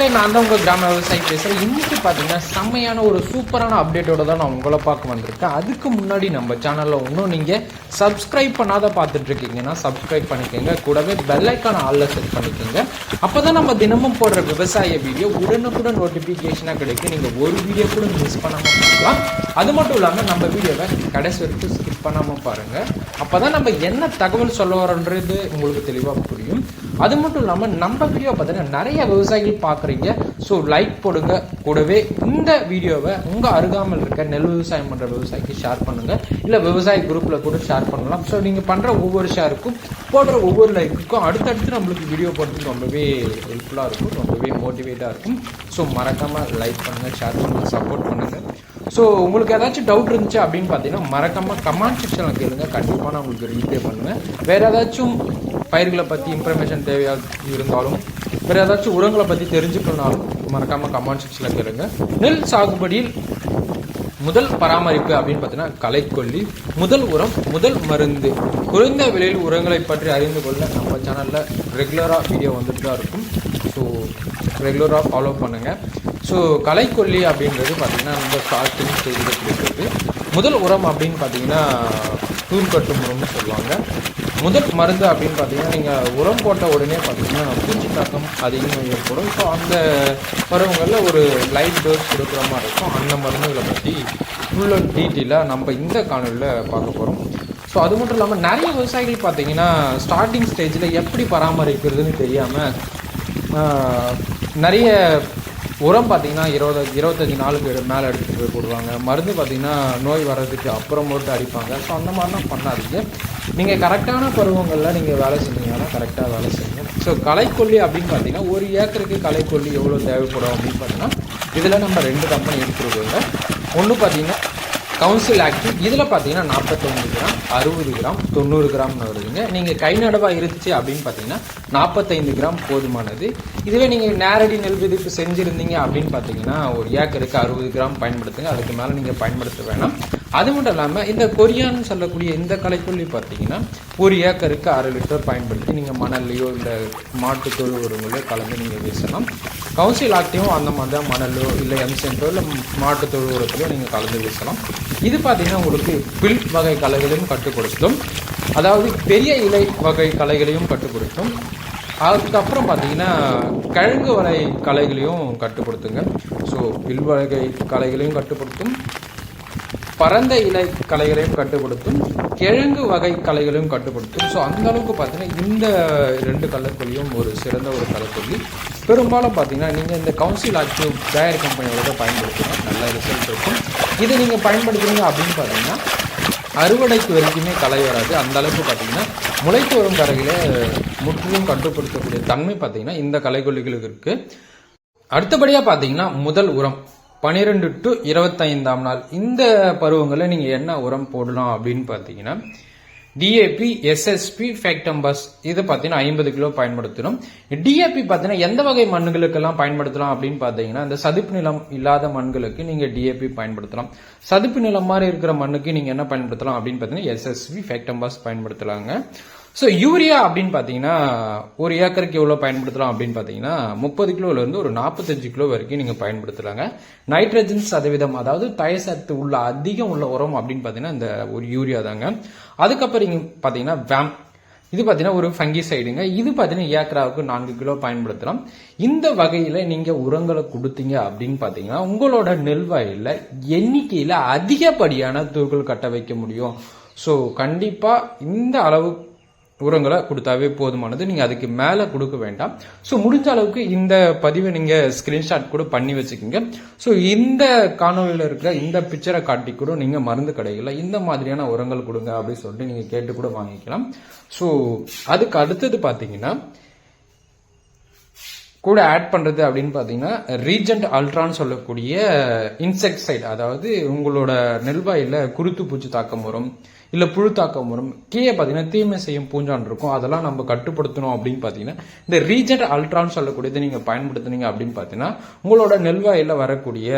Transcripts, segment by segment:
மக்களை நான் தான் உங்கள் கிராம விவசாயி பேசுகிறேன் இன்னைக்கு பார்த்தீங்கன்னா செம்மையான ஒரு சூப்பரான அப்டேட்டோட தான் நான் உங்களை பார்க்க வந்திருக்கேன். அதுக்கு முன்னாடி நம்ம சேனலில் இன்னும் நீங்கள் சப்ஸ்கிரைப் பண்ணாத பார்த்துட்ருக்கீங்கன்னா சப்ஸ்கிரைப் பண்ணிக்கோங்க. கூடவே பெல்லைக்கான ஆளில் செட் பண்ணிக்கோங்க. அப்போ தான் நம்ம தினமும் போடுற விவசாய வீடியோ உடனுக்குடன் நோட்டிஃபிகேஷனாக கிடைக்கும். நீங்கள் ஒரு வீடியோ கூட மிஸ் பண்ணாமல் பார்க்கலாம். அது மட்டும் இல்லாமல் நம்ம வீடியோவை கடைசி வரைக்கும் ஸ்கிப் பண்ணாமல் பாருங்கள் அப்போ தான் நம்ம என்ன தகவல் சொல்ல வரோன்றது உங்களுக்கு தெளிவாக புரியும். அது மட்டும் இல்லாமல் நம்ம வீடியோ பார்த்தீங்கன்னா நிறைய விவசாயிகள் பார்க்குறீங்க ஸோ லைக் போடுங்க. கூடவே இந்த வீடியோவை உங்கள் அருகாமல் இருக்க நெல் விவசாயம் பண்ணுற விவசாயிக்கு ஷேர் பண்ணுங்கள் இல்லை விவசாய குரூப்பில் கூட ஷேர் பண்ணலாம். ஸோ நீங்கள் பண்ணுற ஒவ்வொரு ஷேருக்கும் போடுற ஒவ்வொரு லைக்குக்கும் அடுத்தடுத்து நம்மளுக்கு வீடியோ போடுறதுக்கு ரொம்பவே ஹெல்ப்ஃபுல்லாக இருக்கும். ரொம்பவே மோட்டிவேட்டாக இருக்கும். ஸோ மறக்காமல் லைக் பண்ணுங்கள் ஷேர் பண்ணுங்கள் சப்போர்ட் பண்ணுங்கள் ஸோ உங்களுக்கு ஏதாச்சும் டவுட் இருந்துச்சு அப்படின்னு பார்த்தீங்கன்னா மறக்காமல் கமெண்ட் செக்ஷனில் கேளுங்க. கண்டிப்பாக நான் உங்களுக்கு ரீப்ளே பண்ணுவேன். வேறு ஏதாச்சும் பயிர்களை பற்றி இன்ஃபர்மேஷன் தேவையாக இருந்தாலும் வேறு ஏதாச்சும் உரங்களை பற்றி தெரிஞ்சுக்கணுனாலும் மறக்காமல் கமெண்ட் செக்ஷனில் கேளுங்க. நெல் சாகுபடியில் முதல் பராமரிப்பு அப்படின்னு பார்த்தீங்கன்னா களைக்கொல்லி. முதல் உரம் முதல் மருந்து. குறைந்த விலையில் உரங்களை பற்றி அறிந்து கொள்ள நம்ம சேனலில் ரெகுலராக வீடியோ வந்துட்டு தான் இருக்கும். ஸோ ரெகுலராக ஃபாலோ பண்ணுங்கள் ஸோ களைக்கொல்லி அப்படின்றது பார்த்திங்கன்னா நம்ம ஸ்டார்டிங் ஸ்டேஜில் கொடுக்குறது. முதல் உரம் அப்படின்னு பார்த்தீங்கன்னா தூர்க்கட்டும் உரம்னு சொல்லுவாங்க. முதல் மருந்து அப்படின்னு பார்த்தீங்கன்னா நீங்கள் உரம் போட்ட உடனே பார்த்தீங்கன்னா பூச்சி தாக்கம் அதிகமாக ஏற்படும். ஸோ அந்த பருவங்களில் ஒரு லைட் டோஸ் கொடுக்குற மாதிரி இருக்கும். அந்த மருந்துகளை பற்றி ஃபுல் அண்ட் டீட்டெயிலாக நம்ம இந்த காணொலியில் பார்க்க போகிறோம் ஸோ அது மட்டும் இல்லாமல் நிறைய விவசாயிகள் பார்த்தீங்கன்னா ஸ்டார்டிங் ஸ்டேஜில் எப்படி பராமரிக்கிறதுன்னு தெரியாமல் நிறைய உரம் பார்த்தீங்கன்னா இருபது இருபத்தஞ்சி நாளுக்கு மேலே எடுத்துகிட்டு போய் போடுவாங்க. மருந்து பார்த்தீங்கன்னா நோய் வர்றதுக்கு அப்புறம் போட்டு அடிப்பாங்க. ஸோ அந்த மாதிரிலாம் பண்ணாதீங்க. நீங்கள் கரெக்டான பருவங்களில் நீங்கள் வேலை செஞ்சீங்கன்னா கரெக்டாக வேலை செய்யுங்க. ஸோ களைக்கொல்லி அப்படின்னு பார்த்தீங்கன்னா ஒரு ஏக்கருக்கு களைக்கொல்லி எவ்வளோ தேவைப்படும் அப்படின்னு பார்த்தீங்கன்னா இதில் நம்ம ரெண்டு கம்பெனி எடுத்துருக்கோங்க. ஒன்று பார்த்தீங்கன்னா கவுன்சில் ஆக்டிவ் இதில் பார்த்தீங்கன்னா நாற்பத்தஞ்சு கிராம் அறுபது கிராம் தொண்ணூறு கிராம்னு வருதுங்க. நீங்கள் கை நடவாக இருந்துச்சு அப்படின்னு பார்த்தீங்கன்னா நாற்பத்தைந்து கிராம் போதுமானது. இதுவே நீங்கள் நேரடி நெல் விதிப்பு செஞ்சுருந்தீங்க அப்படின்னு பார்த்தீங்கன்னா ஒரு ஏக்கருக்கு அறுபது கிராம் பயன்படுத்துங்க. அதுக்கு மேலே நீங்கள் பயன்படுத்த வேணாம். அது மட்டும் இல்லாமல் இந்த கொரியான்னு சொல்லக்கூடிய இந்த கலைக்கொல்லி பார்த்தீங்கன்னா ஒரு ஏக்கருக்கு அரை லிட்டர் பயன்படுத்தி நீங்கள் மணல்லையோ இல்லை மாட்டு தொழு உரங்களோ கலந்து நீங்கள் வீசலாம். கவுன்சில் ஆக்டிவும் அந்த மாதிரி தான் மணலோ இல்லை எம்சென்ட்டோ இல்லை மாட்டு தொழு உரத்திலோ நீங்கள் கலந்து வீசலாம். இது பார்த்தீங்கன்னா உங்களுக்கு பில் வகை கலைகளையும் கற்றுக் அதாவது பெரிய இலை வகை கலைகளையும் கற்றுக் அதுக்கப்புறம் பார்த்தீங்கன்னா கிழங்கு வகை கலைகளையும் கட்டுப்படுத்துங்க ஸோ பில் வகை கலைகளையும் கட்டுப்படுத்தும் பரந்த இலை கலைகளையும் கட்டுப்படுத்தும் கிழங்கு வகை கலைகளையும் கட்டுப்படுத்தும். ஸோ அந்த அளவுக்கு பார்த்தீங்கன்னா இந்த ரெண்டு கலைக்கொல்லியும் ஒரு சிறந்த ஒரு கலைக்கொல்லி பெரும்பாலும் பார்த்தீங்கன்னா நீங்கள் இந்த கவுன்சில் ஆக்டிவ் டயர் கம்பெனியோட பயன்படுத்தணும் நல்ல ரிசல்ட் இருக்கும். இதை நீங்கள் பயன்படுத்துறீங்க அப்படின்னு பார்த்தீங்கன்னா அறுவடைக்கு வரைக்குமே களை வராது. அந்த அளவுக்கு பார்த்தீங்கன்னா முளைத்து வரும் கரையில் முற்றிலும் கட்டுப்படுத்தக்கூடிய தன்மை பார்த்தீங்கன்னா இந்த கலைக்கொல்லிகளுக்கு இருக்குது அடுத்தபடியாக பார்த்தீங்கன்னா முதல் உரம். பன்னிரெண்டு டு இருபத்தைந்தாம் நாள். இந்த பருவங்களில் நீங்கள் என்ன உரம் போடலாம் அப்படின்னு பார்த்தீங்கன்னா டிஏபி எஸ்எஸ்பி ஃபேக்டம்பஸ் இது பார்த்தீங்கன்னா ஐம்பது கிலோ பயன்படுத்தணும். டிஏபி பார்த்தீங்கன்னா எந்த வகை மண்ணுகளுக்கெல்லாம் பயன்படுத்தலாம் அப்படின்னு பார்த்தீங்கன்னா இந்த சதுப்பு நிலம் இல்லாத மண்களுக்கு நீங்கள் டிஏபி பயன்படுத்தலாம். சதுப்பு நிலம் மாதிரி இருக்கிற மண்ணுக்கு நீங்கள் என்ன பயன்படுத்தலாம் அப்படின்னு பார்த்தீங்கன்னா எஸ்எஸ்பி ஃபேக்டம்பஸ் பயன்படுத்தலாங்க. ஸோ யூரியா அப்படின்னு பார்த்தீங்கன்னா ஒரு ஏக்கருக்கு எவ்வளோ பயன்படுத்தலாம் அப்படின்னு பார்த்தீங்கன்னா முப்பது கிலோலேருந்து ஒரு நாற்பத்தஞ்சு கிலோ வரைக்கும் நீங்கள் பயன்படுத்தலாங்க. நைட்ரஜன் சதவீதம் அதாவது தயசத்து உள்ள அதிகம் உள்ள உரம் அப்படின்னு பார்த்தீங்கன்னா இந்த ஒரு யூரியா தாங்க. அதுக்கப்புறம் இங்கே பார்த்தீங்கன்னா வேம் இது பார்த்தீங்கன்னா ஒரு ஃபங்கி சைடுங்க இது பார்த்தீங்கன்னா ஏக்கராவுக்கு நான்கு கிலோ பயன்படுத்தலாம். இந்த வகையில் நீங்கள் உரங்களை கொடுத்தீங்க அப்படின்னு பார்த்தீங்கன்னா உங்களோட நெல் வயலில் எண்ணிக்கையில் அதிகப்படியான தூர்கள் கட்ட வைக்க முடியும். ஸோ கண்டிப்பாக இந்த அளவு உரங்களை கொடுத்தாவே போதுமானது. நீங்கள் அதுக்கு மேலே கொடுக்க வேண்டாம். ஸோ முடிஞ்ச அளவுக்கு இந்த பதிவை நீங்கள் ஸ்க்ரீன்ஷாட் கூட பண்ணி வச்சுக்கோங்க. ஸோ இந்த காணொலியில் இருக்கிற இந்த பிக்சரை காட்டி கூட நீங்கள் மருந்து கடைகளில் இந்த மாதிரியான உரங்கள் கொடுங்க அப்படின்னு சொல்லிட்டு நீங்கள் கேட்டு கூட வாங்கிக்கலாம். ஸோ அதுக்கு அடுத்தது பார்த்தீங்கன்னா கூட ஆட் பண்ணுறது அப்படின்னு பார்த்தீங்கன்னா ரீஜென்ட் அல்ட்ரான்னு சொல்லக்கூடிய இன்செக்டைட் அதாவது உங்களோட நெல்வாயில் குருத்து பூச்சி தாக்கம் வரும். இல்லை புழு தாக்கம் வரும். கீழே பார்த்தீங்கன்னா தீமை செய்யும் பூஞ்சான் இருக்கும். அதெல்லாம் நம்ம கட்டுப்படுத்தணும் அப்படின்னு பார்த்தீங்கன்னா இந்த ரீஜென்ட் அல்ட்ரான்னு சொல்லக்கூடியது நீங்கள் பயன்படுத்துனீங்க அப்படின்னு பார்த்தீங்கன்னா உங்களோட நெல்வாயில் வரக்கூடிய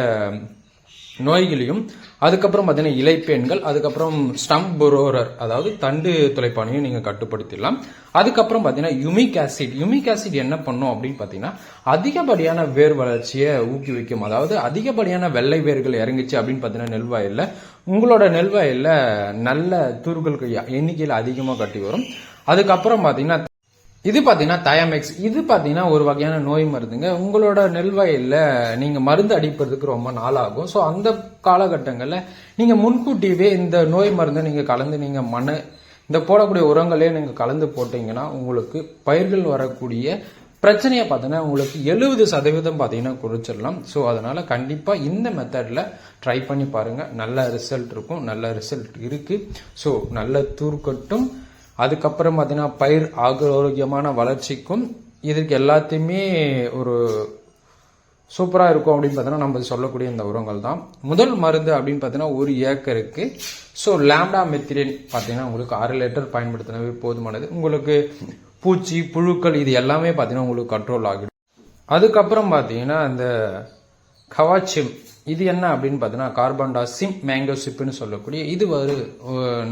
நோய்களையும் அதுக்கப்புறம் பார்த்தீங்கன்னா இலைப்பேன்கள் அதுக்கப்புறம் ஸ்டம்ப் புரோரர் அதாவது தண்டு துளைப்பானையும் நீங்கள் கட்டுப்படுத்திடலாம். அதுக்கப்புறம் பார்த்தீங்கன்னா யுமிக் ஆசிட் யுமிக் ஆசிட் என்ன பண்ணும் அப்படின்னு பார்த்தீங்கன்னா அதிகப்படியான வேர் வளர்ச்சியை ஊக்குவிக்கும். அதாவது அதிகப்படியான வெள்ளை வேர்கள் இறங்குச்சு அப்படின்னு பார்த்தீங்கன்னா நெல்வாயில் உங்களோட நெல்வாயில் நல்ல தூர்கள் எண்ணிக்கையில் அதிகமாக கட்டி வரும். அதுக்கப்புறம் பார்த்தீங்கன்னா இது பார்த்தீங்கன்னா தயாமெக்ஸ் இது பார்த்தீங்கன்னா ஒரு வகையான நோய் மருந்துங்க. உங்களோட நெல் வயலில் நீங்கள் மருந்து அடிப்பதுக்கு ரொம்ப நாள் ஆகும் ஸோ அந்த காலகட்டங்களில் நீங்கள் முன்கூட்டியவே இந்த நோய் மருந்தை நீங்கள் கலந்து நீங்கள் மண் இந்த போடக்கூடிய உரங்களே நீங்கள் கலந்து போட்டிங்கன்னா உங்களுக்கு பயிர்கள் வரக்கூடிய பிரச்சனையை பார்த்தீங்கன்னா உங்களுக்கு எழுபது சதவீதம் பார்த்தீங்கன்னா குறைச்சிடலாம். ஸோ அதனால் கண்டிப்பாக இந்த மெத்தடில் ட்ரை பண்ணி பாருங்கள் நல்ல ரிசல்ட் இருக்கும். நல்ல ரிசல்ட் இருக்குது ஸோ நல்ல தூர்க்கட்டும். அதுக்கப்புறம் பார்த்தீங்கன்னா பயிர் ஆரோக்கியமான வளர்ச்சிக்கும் இதற்கு எல்லாத்தையுமே ஒரு சூப்பராக இருக்கும் அப்படின்னு பார்த்தீங்கன்னா நம்ம சொல்லக்கூடிய இந்த உரங்கள் தான். முதல் மருந்து அப்படின்னு பார்த்தீங்கன்னா ஒரு ஏக்கருக்கு. ஸோ லேம்டா மெத்திரியன் பார்த்தீங்கன்னா உங்களுக்கு ஆறு லிட்டர் பயன்படுத்தினவே போதுமானது. உங்களுக்கு பூச்சி புழுக்கள் இது எல்லாமே பார்த்தீங்கன்னா உங்களுக்கு கண்ட்ரோல் ஆகிடும். அதுக்கப்புறம் பார்த்தீங்கன்னா இந்த கவாச்சிம் இது என்ன அப்படின்னு பார்த்தீங்கன்னா கார்பன்டாசிம் மேங்கோ சிப்புன்னு சொல்லக்கூடிய இது ஒரு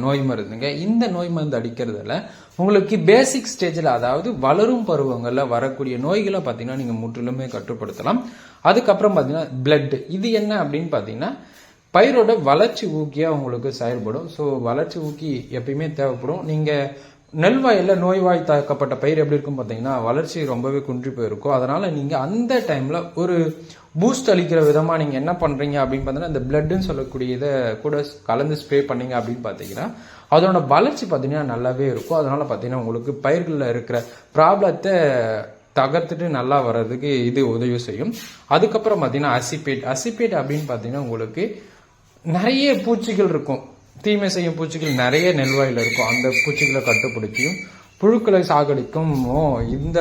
நோய் மருந்துங்க. இந்த நோய் மருந்து அடிக்கிறதுல உங்களுக்கு பேசிக் ஸ்டேஜில் அதாவது வளரும் பருவங்களில் வரக்கூடிய நோய்களை பார்த்தீங்கன்னா நீங்கள் முற்றிலுமே கட்டுப்படுத்தலாம். அதுக்கப்புறம் பார்த்தீங்கன்னா பிளட் இது என்ன அப்படின்னு பார்த்தீங்கன்னா பயிரோட வளர்ச்சி ஊக்கியாக உங்களுக்கு செயல்படும். ஸோ வளர்ச்சி ஊக்கி எப்பயுமே தேவைப்படும். நீங்கள் நெல் நெல்வாயில் நோய்வாய் தாக்கப்பட்ட பயிர் எப்படி இருக்கும் பார்த்தீங்கன்னா வளர்ச்சி ரொம்பவே குன்றி போயிருக்கும். அதனால் நீங்கள் அந்த டைமில் ஒரு பூஸ்ட் அளிக்கிற விதமாக நீங்கள் என்ன பண்ணுறீங்க அப்படின்னு பார்த்தீங்கன்னா இந்த பிளட்டுன்னு சொல்லக்கூடிய இதை கூட கலந்து ஸ்ப்ரே பண்ணீங்க அப்படின்னு பார்த்தீங்கன்னா அதோட வளர்ச்சி பார்த்தீங்கன்னா நல்லாவே இருக்கும். அதனால் பார்த்தீங்கன்னா உங்களுக்கு பயிர்களில் இருக்கிற ப்ராப்ளத்தை தகர்த்துட்டு நல்லா வர்றதுக்கு இது உதவி செய்யும். அதுக்கப்புறம் பார்த்தீங்கன்னா அசிபேட் அசிபேட் அப்படின்னு பார்த்தீங்கன்னா உங்களுக்கு நிறைய பூச்சிகள் இருக்கும். தீமை செய்யும் பூச்சிகள் நிறைய நெல்வாயில் இருக்கும். அந்த பூச்சிகளை கட்டுப்படுத்தியும் புழுக்களை சாகடிக்கும். இந்த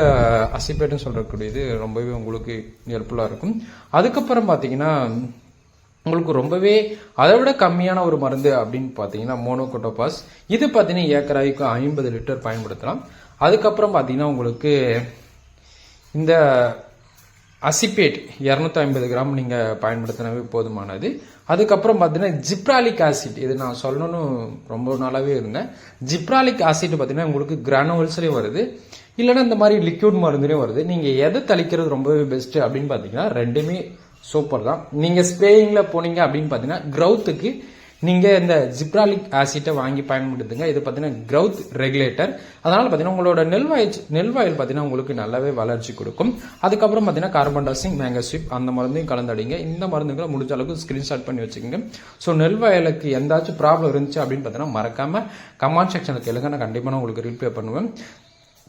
அசிபேட்னு சொல்லக்கூடியது ரொம்பவே உங்களுக்கு ஹெல்ப்ஃபுல்லாக இருக்கும். அதுக்கப்புறம் பார்த்தீங்கன்னா உங்களுக்கு ரொம்பவே அதை விட கம்மியான ஒரு மருந்து அப்படின்னு பார்த்தீங்கன்னா மோனோகோட்டோபாஸ் இது பார்த்தீங்கன்னா ஏக்கராய்க்கு ஐம்பது லிட்டர் பயன்படுத்தலாம். அதுக்கப்புறம் பார்த்தீங்கன்னா உங்களுக்கு இந்த அசிபேட் இரநூத்தி ஐம்பது கிராம் நீங்கள் பயன்படுத்தினவே போதுமானது. அதுக்கப்புறம் பார்த்தீங்கன்னா ஜிப்ராலிக் ஆசிட் இது நான் சொல்லணும்னு ரொம்ப நாளாகவே இருந்தேன். ஜிப்ராலிக் ஆசிட் பார்த்தீங்கன்னா உங்களுக்கு கிரானுவல்ஸ்லேயும் வருது. இல்லைன்னா இந்த மாதிரி லிக்யூட் மருந்துலேயும் வருது. நீங்கள் எதை தளிக்கிறது ரொம்பவே பெஸ்ட்டு அப்படின்னு பார்த்தீங்கன்னா ரெண்டுமே சூப்பர் தான். நீங்கள் ஸ்ப்ரேயிங்கில் போனீங்க அப்படின்னு பார்த்தீங்கன்னா க்ரௌத்துக்கு நீங்கள் இந்த ஜிப்ராலிக் ஆசிட்டை வாங்கி பயன்படுத்துங்க. இது பார்த்தீங்கன்னா க்ரௌத் ரெகுலேட்டர் அதனால் பார்த்தீங்கன்னா உங்களோட நெல்வாயில் நெல்வாயில் பார்த்தீங்கன்னா உங்களுக்கு நல்லாவே வளர்ச்சி கொடுக்கும். அதுக்கப்புறம் பார்த்தீங்கன்னா கார்பன் டாசிங் மேங்கஸ்விப் அந்த மருந்தையும் கலந்தடிங்க. இந்த மருந்துகளை முடிஞ்ச அளவுக்கு ஸ்கிரீன்ஷாட் பண்ணி வச்சுக்கோங்க. ஸோ நெல்வாயலுக்கு எந்தாச்சும் ப்ராப்ளம் இருந்துச்சு அப்படின்னு பார்த்தீங்கன்னா மறக்காம கமெண்ட் செக்ஷனில் கேளுங்க. நான் கண்டிப்பாக நான் உங்களுக்கு ரிப்ளை பண்ணுவேன்.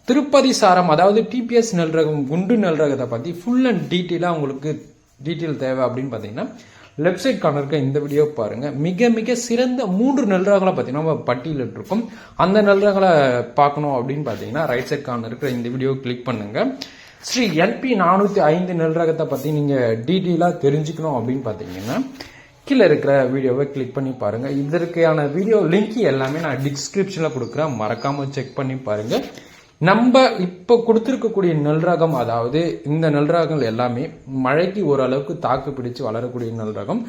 திருப்பதி சாரம் அதாவது டிபிஎஸ் நெல் ரகம் குண்டு நெல் ரகத்தை பற்றி ஃபுல் அண்ட் டீட்டெயிலாக உங்களுக்கு டீட்டெயில் தேவை அப்படின்னு பார்த்தீங்கன்னா லெஃப்ட் சைட் கார்னர் இருக்க இந்த வீடியோ பாருங்கள் மிக மிக சிறந்த மூன்று நெல் பார்த்தீங்கன்னா நம்ம இருக்கும் அந்த நெல் பார்க்கணும் அப்படின்னு பார்த்தீங்கன்னா ரைட் சைட் கார்னர் இருக்கிற இந்த வீடியோ கிளிக் பண்ணுங்கள் ஸ்ரீ எல்பி நானூற்றி ஐந்து நெல்ரகத்தை பற்றி நீங்கள் டீட்டெயிலாக தெரிஞ்சுக்கணும் அப்படின்னு பார்த்தீங்கன்னா கீழே இருக்கிற வீடியோவை கிளிக் பண்ணி பாருங்கள் இதற்கான வீடியோ லிங்க் எல்லாமே நான் டிஸ்கிரிப்ஷனில் கொடுக்குறேன். மறக்காமல் செக் பண்ணி பாருங்கள் நம்ம இப்போ கொடுத்துருக்கக்கூடிய நெல் ரகம் அதாவது இந்த நெல் ரகங்கள் எல்லாமே மழைக்கு ஓரளவுக்கு தாக்கு பிடிச்சு வளரக்கூடிய நெல் ரகம்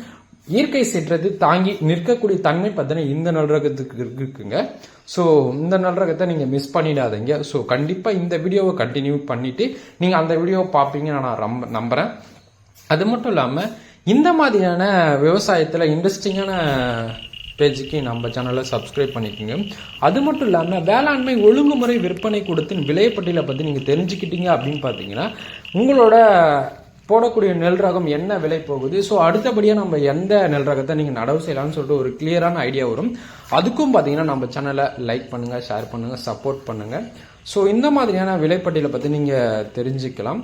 இயற்கை சீற்றத்தை தாங்கி நிற்கக்கூடிய தன்மை பார்த்தீங்கன்னா இந்த நல்ரகத்துக்கு இருக்குங்க. ஸோ இந்த நல்லரகத்தை நீங்கள் மிஸ் பண்ணிடாதீங்க. ஸோ கண்டிப்பாக இந்த வீடியோவை கண்டினியூ பண்ணிவிட்டு நீங்கள் அந்த வீடியோவை பார்ப்பீங்கன்னு நான் ரொம்ப நம்புகிறேன் அது மட்டும் இல்லாமல் இந்த மாதிரியான விவசாயத்தில் இன்ட்ரெஸ்டிங்கான பேஜுக்கு நம்ம சேனலை சப்ஸ்கிரைப் பண்ணிக்கோங்க. அது மட்டும் இல்லாமல் வேளாண்மை ஒழுங்குமுறை விற்பனை கொடுத்தின் விலைப்பட்டியலை பற்றி நீங்கள் தெரிஞ்சுக்கிட்டீங்க அப்படின்னு பார்த்தீங்கன்னா உங்களோட போடக்கூடிய நெல் ரகம் என்ன விலை போகுது? ஸோ அடுத்தபடியாக நம்ம எந்த நெல் ரகத்தை நீங்கள் நடவு செய்யலாம்னு சொல்லிட்டு ஒரு கிளியரான ஐடியா வரும். அதுக்கும் பார்த்தீங்கன்னா நம்ம சேனலை லைக் பண்ணுங்கள் ஷேர் பண்ணுங்கள் சப்போர்ட் பண்ணுங்கள் ஸோ இந்த மாதிரியான விலைப்பட்டியலை பற்றி நீங்கள் தெரிஞ்சுக்கலாம்.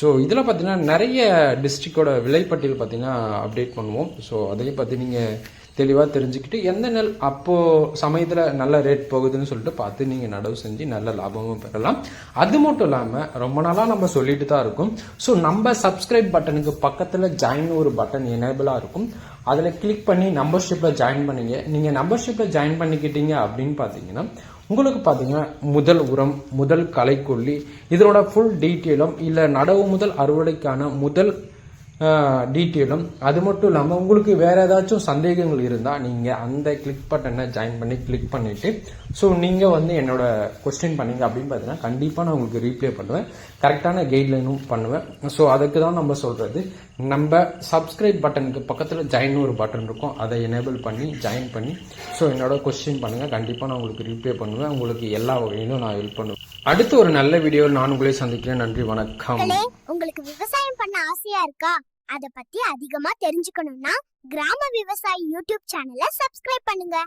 ஸோ இதில் பார்த்தீங்கன்னா நிறைய டிஸ்ட்ரிக்டோட விலைப்பட்டியல் பார்த்தீங்கன்னா அப்டேட் பண்ணுவோம். ஸோ அதையும் பற்றி நீங்கள் தெளிவாக தெரிஞ்சுக்கிட்டு எந்த நெல் அப்போது சமயத்தில் நல்ல ரேட் போகுதுன்னு சொல்லிட்டு பார்த்து நீங்கள் நடவு செஞ்சு நல்ல லாபமும் பெறலாம். அது மட்டும் இல்லாமல் ரொம்ப நாளாக நம்ம சொல்லிட்டு தான் இருக்கும். ஸோ நம்ம சப்ஸ்கிரைப் பட்டனுக்கு பக்கத்தில் ஜாயின் ஒரு பட்டன் எனேபிளாக இருக்கும். அதில் கிளிக் பண்ணி மெம்பர்ஷிப்பில் ஜாயின் பண்ணுங்க. நீங்கள் மெம்பர்ஷிப்பில் ஜாயின் பண்ணிக்கிட்டீங்க அப்படின்னு பார்த்தீங்கன்னா உங்களுக்கு பார்த்தீங்கன்னா முதல் உரம் முதல் களைக்கொல்லி இதனோட ஃபுல் டீட்டெயிலும் இல்லை நடவு முதல் அறுவடைக்கான முதல் டீட்டெயிலும் அது மட்டும் இல்லாமல் உங்களுக்கு வேறு ஏதாச்சும் சந்தேகங்கள் இருந்தால் நீங்கள் அந்த கிளிக் பட்டனை ஜாயின் பண்ணி கிளிக் பண்ணிவிட்டு ஸோ நீங்கள் வந்து என்னோட கொஸ்டின் பண்ணீங்க அப்படின்னு பார்த்தீங்கன்னா கண்டிப்பாக நான் உங்களுக்கு ரீப்ளே பண்ணுவேன். கரெக்டான கைட்லைனும் பண்ணுவேன். ஸோ அதுக்கு தான் நம்ம சொல்கிறது நம்ம சப்ஸ்கிரைப் பட்டனுக்கு பக்கத்தில் ஜாயின் ஒரு பட்டன் இருக்கும். அதை எனேபிள் பண்ணி ஜாயின் பண்ணி ஸோ என்னோட கொஸ்டின் பண்ணுங்கள் கண்டிப்பாக நான் உங்களுக்கு ரீப்ளே பண்ணுவேன். உங்களுக்கு எல்லா வகையிலும் நான் ஹெல்ப் பண்ணுவேன். அடுத்து ஒரு நல்ல வீடியோவில் நான் உங்களை சந்திக்கிறேன். நன்றி வணக்கம். உங்களுக்கு விவசாயம் பண்ண ஆசையா இருக்கா? அத பத்தி அதிகமா தெரிஞ்சுக்கணும்னா கிராம விவசாயி யூடியூப் சேனலை சப்ஸ்கிரைப் பண்ணுங்க.